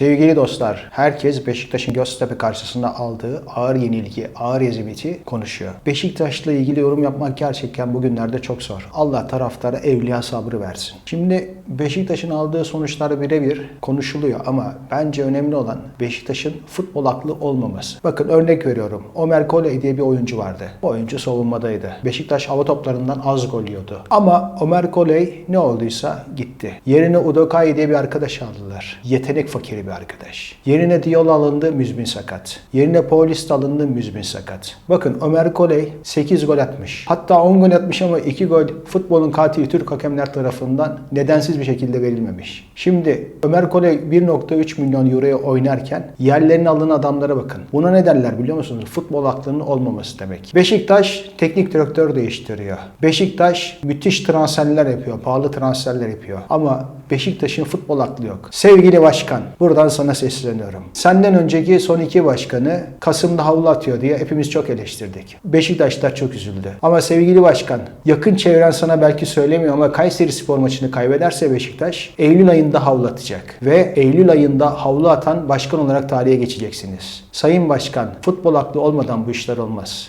Sevgili dostlar, herkes Beşiktaş'ın Göztepe karşısında aldığı ağır yenilgi, ağır ezimeti konuşuyor. Beşiktaş'la ilgili yorum yapmak gerçekten bugünlerde çok zor. Allah taraftara evliya sabrı versin. Şimdi Beşiktaş'ın aldığı sonuçlar birebir konuşuluyor ama bence önemli olan Beşiktaş'ın futbol aklı olmaması. Bakın örnek veriyorum. Omer Koley diye bir oyuncu vardı. Bu oyuncu savunmadaydı. Beşiktaş hava toplarından az gol yiyordu. Ama Omer Koley ne olduysa gitti. Yerine Udokai diye bir arkadaş aldılar. Yetenek fakiri bir arkadaş. Yerine Diyola alındı müzmin sakat. Yerine Paulista alındı müzmin sakat. Bakın Ömer Koley 8 gol atmış. Hatta 10 gol atmış ama 2 gol futbolun katili Türk hakemler tarafından nedensiz bir şekilde verilmemiş. Şimdi Ömer Koley 1.3 milyon euroya oynarken yerlerine alınan adamlara bakın. Buna ne derler biliyor musunuz? Futbol aklının olmaması demek. Beşiktaş teknik direktör değiştiriyor. Beşiktaş müthiş transferler yapıyor. Pahalı transferler yapıyor. Ama Beşiktaş'ın futbol aklı yok. Sevgili başkan, buradan sana sesleniyorum. Senden önceki son iki başkanı Kasım'da havlu atıyor diye hepimiz çok eleştirdik. Beşiktaşlar çok üzüldü. Ama sevgili başkan, yakın çevren sana belki söylemiyor ama Kayseri spor maçını kaybederse Beşiktaş, Eylül ayında havlu atacak. Ve Eylül ayında havlu atan başkan olarak tarihe geçeceksiniz. Sayın Başkan, futbol aklı olmadan bu işler olmaz.